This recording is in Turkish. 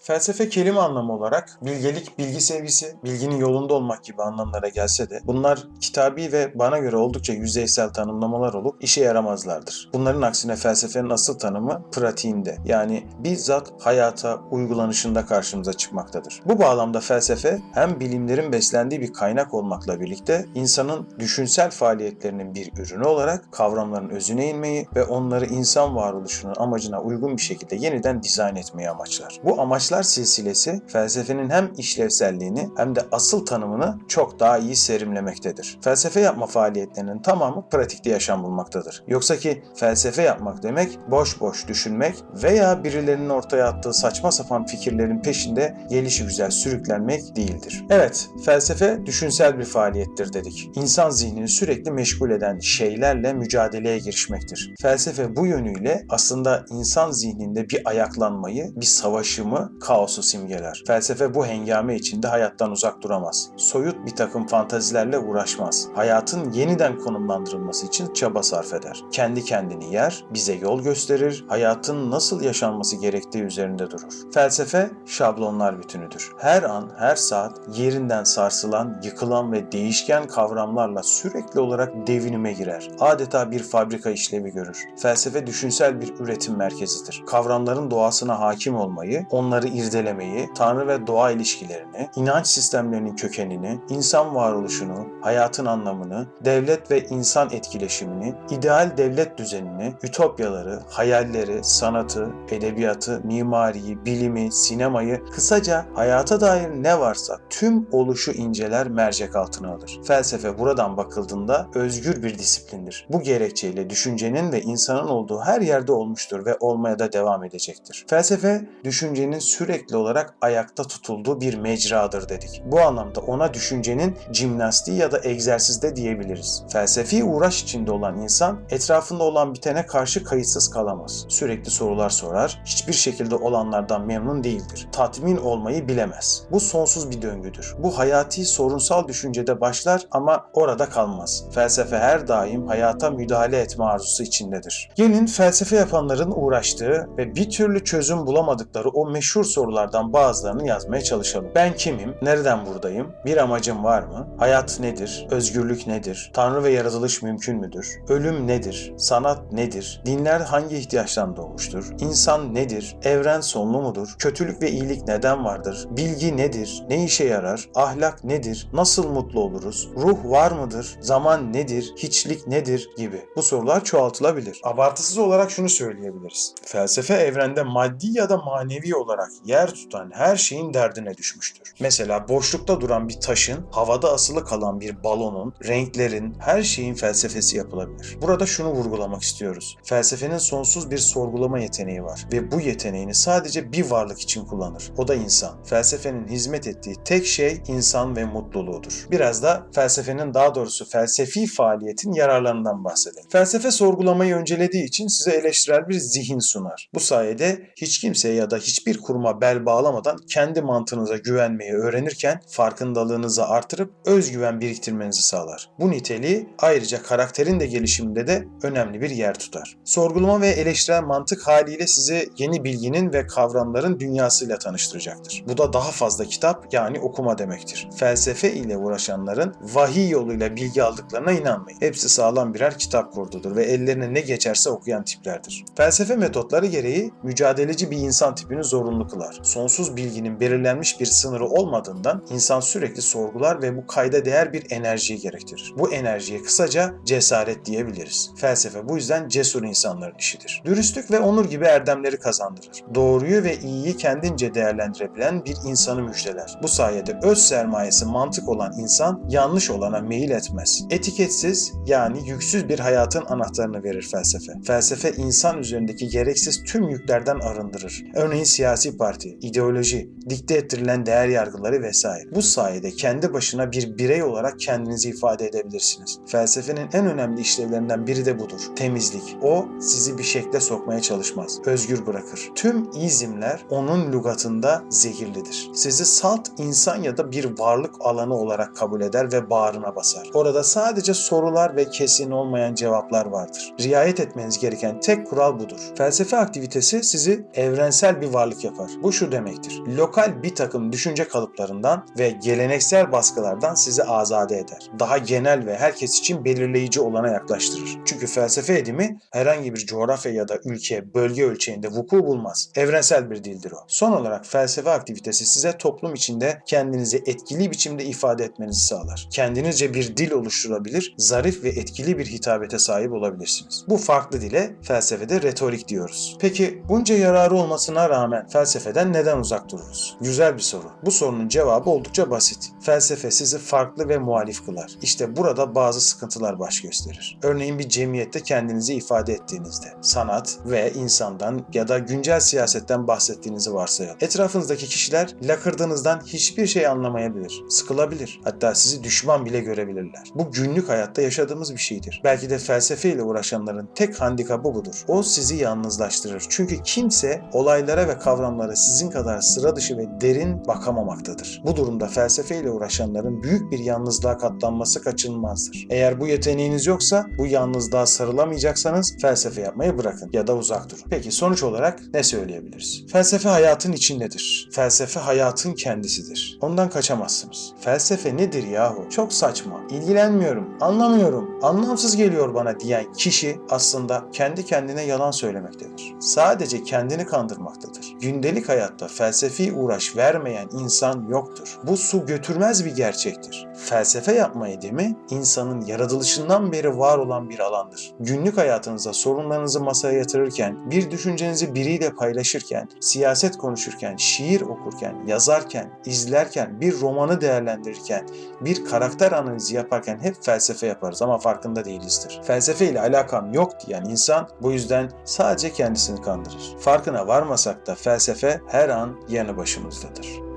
Felsefe kelime anlamı olarak bilgelik, bilgi sevgisi, bilginin yolunda olmak gibi anlamlara gelse de bunlar kitabi ve bana göre oldukça yüzeysel tanımlamalar olup işe yaramazlardır. Bunların aksine felsefenin asıl tanımı pratiğinde yani bizzat hayata uygulanışında karşımıza çıkmaktadır. Bu bağlamda felsefe hem bilimlerin beslendiği bir kaynak olmakla birlikte insanın düşünsel faaliyetlerinin bir ürünü olarak kavramların özüne inmeyi ve onları insan varoluşunun amacına uygun bir şekilde yeniden dizayn etmeyi amaçlar. Bu amaçlar silsilesi felsefenin hem işlevselliğini hem de asıl tanımını çok daha iyi serimlemektedir. Felsefe yapma faaliyetlerinin tamamı pratikte yaşam bulmaktadır. Yoksa ki felsefe yapmak demek boş boş düşünmek veya birilerinin ortaya attığı saçma sapan fikirlerin peşinde gelişi güzel sürüklenmek değildir. Evet, felsefe düşünsel bir faaliyettir dedik. İnsan zihnini sürekli meşgul eden şeylerle mücadeleye girişmektir. Felsefe bu yönüyle aslında insan zihninde bir ayaklanmayı, bir savaşımı, kaosu simgeler. Felsefe bu hengame içinde hayattan uzak duramaz. Soyut bir takım fantazilerle uğraşmaz. Hayatın yeniden konumlandırılması için çaba sarf eder. Kendi kendini yer, bize yol gösterir, hayatın nasıl yaşanması gerektiği üzerinde durur. Felsefe şablonlar bütünüdür. Her an, her saat yerinden sarsılan, yıkılan ve değişken kavramlarla sürekli olarak devinime girer. Adeta bir fabrika işlevi görür. Felsefe düşünsel bir üretim merkezidir. Kavramların doğasına hakim olmayı, onları irdelemeyi, tanrı ve doğa ilişkilerini, inanç sistemlerinin kökenini, insan varoluşunu, hayatın anlamını, devlet ve insan etkileşimini, ideal devlet düzenini, ütopyaları, hayalleri, sanatı, edebiyatı, mimariyi, bilimi, sinemayı, kısaca hayata dair ne varsa tüm oluşu inceler, mercek altına alır. Felsefe buradan bakıldığında özgür bir disiplindir. Bu gerekçeyle düşüncenin ve insanın olduğu her yerde olmuştur ve olmaya da devam edecektir. Felsefe, düşüncenin sürekli olarak ayakta tutulduğu bir mecradır dedik. Bu anlamda ona düşüncenin jimnastiği ya da egzersizde diyebiliriz. Felsefi uğraş içinde olan insan etrafında olan bitene karşı kayıtsız kalamaz. Sürekli sorular sorar, hiçbir şekilde olanlardan memnun değildir. Tatmin olmayı bilemez. Bu sonsuz bir döngüdür. Bu hayati sorunsal düşüncede başlar ama orada kalmaz. Felsefe her daim hayata müdahale etme arzusu içindedir. Gelin felsefe yapanların uğraştığı ve bir türlü çözüm bulamadıkları o meşhur sorulardan bazılarını yazmaya çalışalım. Ben kimim? Nereden buradayım? Bir amacım var mı? Hayat nedir? Özgürlük nedir? Tanrı ve yaratılış mümkün müdür? Ölüm nedir? Sanat nedir? Dinler hangi ihtiyaçtan doğmuştur? İnsan nedir? Evren sonlu mudur? Kötülük ve iyilik neden vardır? Bilgi nedir? Ne işe yarar? Ahlak nedir? Nasıl mutlu oluruz? Ruh var mıdır? Zaman nedir? Hiçlik nedir? gibi. Bu sorular çoğaltılabilir. Abartısız olarak şunu söyleyebiliriz. Felsefe evrende maddi ya da manevi olarak yer tutan her şeyin derdine düşmüştür. Mesela boşlukta duran bir taşın, havada asılı kalan bir balonun, renklerin, her şeyin felsefesi yapılabilir. Burada şunu vurgulamak istiyoruz. Felsefenin sonsuz bir sorgulama yeteneği var ve bu yeteneğini sadece bir varlık için kullanır. O da insan. Felsefenin hizmet ettiği tek şey insan ve mutluluğudur. Biraz da felsefenin daha doğrusu felsefi faaliyetin yararlarından bahsedelim. Felsefe sorgulamayı öncelediği için size eleştirel bir zihin sunar. Bu sayede hiç kimseye ya da hiçbir kuruma bel bağlamadan kendi mantığınıza güvenmeyi öğrenirken farkındalığınızı artırıp özgüven biriktirmenizi sağlar. Bu niteliği ayrıca karakterin de gelişiminde de önemli bir yer tutar. Sorgulama ve eleştirel mantık haliyle sizi yeni bilginin ve kavramların dünyasıyla tanıştıracaktır. Bu da daha fazla kitap yani okuma demektir. Felsefe ile uğraşanların vahiy yoluyla bilgi aldıklarına inanmayın. Hepsi sağlam birer kitap kurdudur ve ellerine ne geçerse okuyan tiplerdir. Felsefe metotları gereği mücadeleci bir insan tipini zorunlu kılar. Sonsuz bilginin belirlenmiş bir sınırı olmadığından insan sürekli sorgular ve bu kayda değer bir enerjiyi gerektirir. Bu enerjiye kısaca cesaret diyebiliriz. Felsefe bu yüzden cesur insanların işidir. Dürüstlük ve onur gibi erdemleri kazandırır. Doğruyu ve iyiyi kendince değerlendirebilen bir insanı müjdeler. Bu sayede öz sermayesi mantık olan insan yanlış olana meyil etmez. Etiketsiz yani yüksüz bir hayatın anahtarını verir felsefe. Felsefe insan üzerindeki gereksiz tüm yüklerden arındırır. Örneğin siyasi parti, ideoloji, dikte ettirilen değer yargıları vesaire. Bu sayede kendi başına bir birey olarak kendinizi ifade edebilirsiniz. Felsefenin en önemli işlevlerinden biri de budur. Temizlik. O sizi bir şekle sokmaya çalışmaz. Özgür bırakır. Tüm izimler onun lügatında zehirlidir. Sizi salt insan ya da bir varlık alanı olarak kabul eder ve bağrına basar. Orada sadece sorular ve kesin olmayan cevaplar vardır. Riayet etmeniz gereken tek kural budur. Felsefe aktivitesi sizi evrensel bir varlık yapar. Var. Bu şu demektir. Lokal bir takım düşünce kalıplarından ve geleneksel baskılardan sizi azade eder. Daha genel ve herkes için belirleyici olana yaklaştırır. Çünkü felsefe edimi herhangi bir coğrafya ya da ülke, bölge ölçeğinde vuku bulmaz. Evrensel bir dildir o. Son olarak felsefe aktivitesi size toplum içinde kendinizi etkili biçimde ifade etmenizi sağlar. Kendinizce bir dil oluşturabilir, zarif ve etkili bir hitabete sahip olabilirsiniz. Bu farklı dile felsefede retorik diyoruz. Peki bunca yararı olmasına rağmen felsefeden neden uzak dururuz? Güzel bir soru. Bu sorunun cevabı oldukça basit. Felsefe sizi farklı ve muhalif kılar. İşte burada bazı sıkıntılar baş gösterir. Örneğin bir cemiyette kendinizi ifade ettiğinizde, sanat ve insandan ya da güncel siyasetten bahsettiğinizi varsayalım. Etrafınızdaki kişiler lakırdığınızdan hiçbir şey anlamayabilir, sıkılabilir. Hatta sizi düşman bile görebilirler. Bu günlük hayatta yaşadığımız bir şeydir. Belki de felsefeyle uğraşanların tek handikapı budur. O sizi yalnızlaştırır. Çünkü kimse olaylara ve kavramlara sizin kadar sıra dışı ve derin bakamamaktadır. Bu durumda felsefeyle uğraşanların büyük bir yalnızlığa katlanması kaçınılmazdır. Eğer bu yeteneğiniz yoksa bu yalnızlığa sarılamayacaksanız felsefe yapmayı bırakın ya da uzak durun. Peki sonuç olarak ne söyleyebiliriz? Felsefe hayatın içindedir. Felsefe hayatın kendisidir. Ondan kaçamazsınız. Felsefe nedir yahu? Çok saçma. İlgilenmiyorum, anlamıyorum, anlamsız geliyor bana diyen kişi aslında kendi kendine yalan söylemektedir. Sadece kendini kandırmaktadır. Gündelik hayatta felsefi uğraş vermeyen insan yoktur. Bu su götürmez bir gerçektir. Felsefe yapma edimi insanın yaratılışından beri var olan bir alandır. Günlük hayatınızda sorunlarınızı masaya yatırırken, bir düşüncenizi biriyle paylaşırken, siyaset konuşurken, şiir okurken, yazarken, izlerken, bir romanı değerlendirirken, bir karakter analizi yaparken hep felsefe yaparız ama farkında değilizdir. Felsefe ile alakam yok diyen insan bu yüzden sadece kendisini kandırır. Farkına varmasak da felsefe her an yanı başımızdadır.